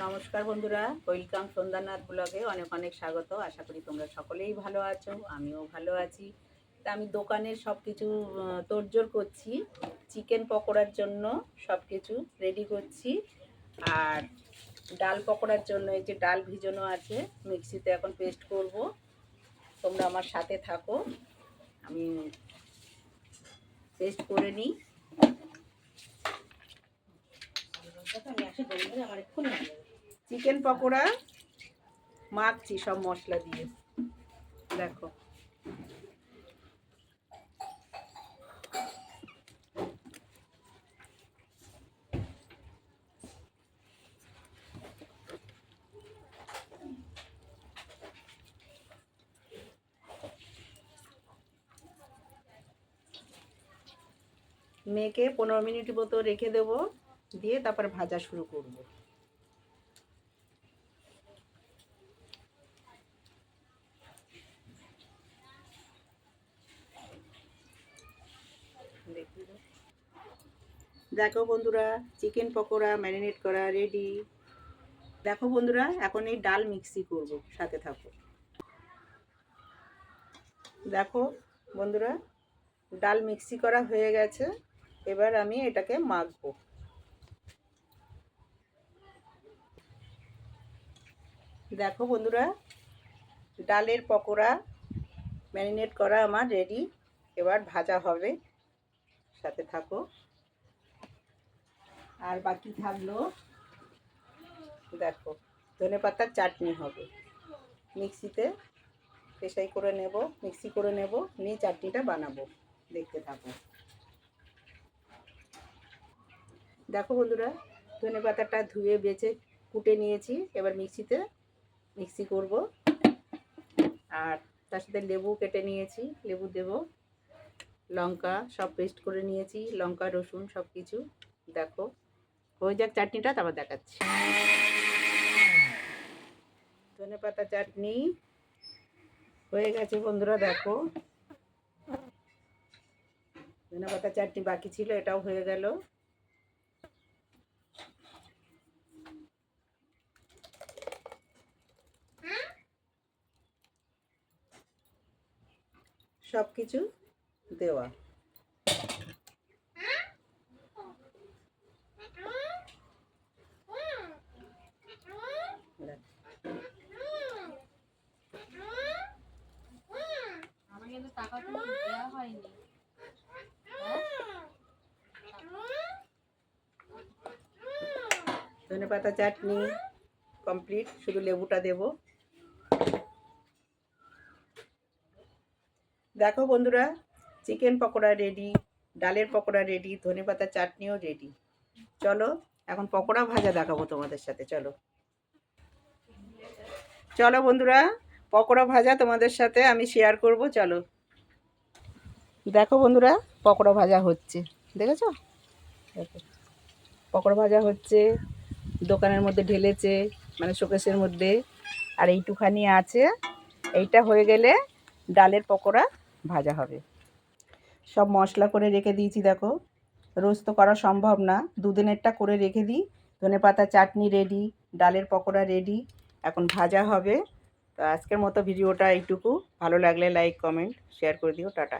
নমস্কার বন্ধুরা, ওয়েলকাম সন্ধ্যানাথ ব্লগে অনেক অনেক স্বাগত। আশা করি তোমরা সকলেই ভালো আছো, আমিও ভালো আছি। তা আমি দোকানের সব কিছু তোড়জোড় করছি, চিকেন পকোড়ার জন্য সব কিছু রেডি করছি। আর ডাল পকোড়ার জন্য এই যে ডাল ভিজানো আছে, মিক্সিতে এখন পেস্ট করব। তোমরা আমার সাথে থাকো, আমি পেস্ট করে নিই। চিকেন পকোড়া, মাখছি সব মশলা দিয়ে। দেখো। মেখে পনেরো মিনিট মতো রেখে দেবো, দিয়ে তারপর ভাজা শুরু করব। দেখো বন্ধুরা চিকেন পকোড়া ম্যারিনেট করা রেডি দেখো বন্ধুরা, এখন এই ডাল মিক্সি করব, সাথে থাকো। দেখো বন্ধুরা, ডাল মিক্সি করা হয়ে গেছে, এবার আমি এটাকে মাখবো। দেখো বন্ধুরা, ডালের পকোড়া ম্যারিনেট করা আমার রেডি এবার ভাজা হবে। সাথে থাকো। আর বাকি থাকল, দেখো, ধনে পাতার চাটনি হবে। মিক্সিতে পেশাই করে নেব, মিক্সি করে নেব, নিয়ে চাটনিটা বানাবো, দেখতে থাকো। দেখো বন্ধুরা, ধনে পাতাটা ধুয়ে, বেছে, কুটে নিয়েছি, এবার মিক্সিতে মিক্সি করব। আর তার সাথে লেবু কেটে নিয়েছি, লেবু দেব। লঙ্কা সব পেস্ট করে নিয়েছি, লঙ্কা, রসুন সব কিছু দেখো। হয়ে যাক চাটনিটা, তারপর দেখাচ্ছি। ধনে পাতা চাটনি হয়ে গেছে বন্ধুরা, দেখো। ধনে পাতা চাটনি বাকি ছিল, এটাও হয়ে গেল। সব কিছু দেওয়া। হয়নি। ধনে পাতা চাটনি কমপ্লিট শুধু লেবুটা দেব। দেখো বন্ধুরা চিকেন পকোড়া রেডি ডালের পকোড়া রেডি ধনে পাতা চাটনিও রেডি চলো, এখন পকোড়া ভাজা দেখাবো তোমাদের সাথে, চলো। চলো বন্ধুরা, পকোড়া ভাজা তোমাদের সাথে আমি শেয়ার করব, চলো। দেখো বন্ধুরা, পকোড়া ভাজা হচ্ছে, দেখেছ? দেখো। পকোড়া ভাজা হচ্ছে, দোকানের মধ্যে ঢেলেছে মানে শোকেসের মধ্যে, আর এইটুখানি আছে, এইটা হয়ে গেলে ডালের পকোড়া ভাজা হবে। সব মশলা করে রেখে দিয়েছি, দেখো। রোজ তো করা সম্ভব না। দুদিনেরটা করে রেখে দিই। ধনে পাতা চাটনি রেডি ডালের পকোড়া রেডি এখন ভাজা হবে। তো আজকের মতো ভিডিওটা এইটুকু। ভালো লাগলে লাইক কমেন্ট শেয়ার করে দিও। টাটা।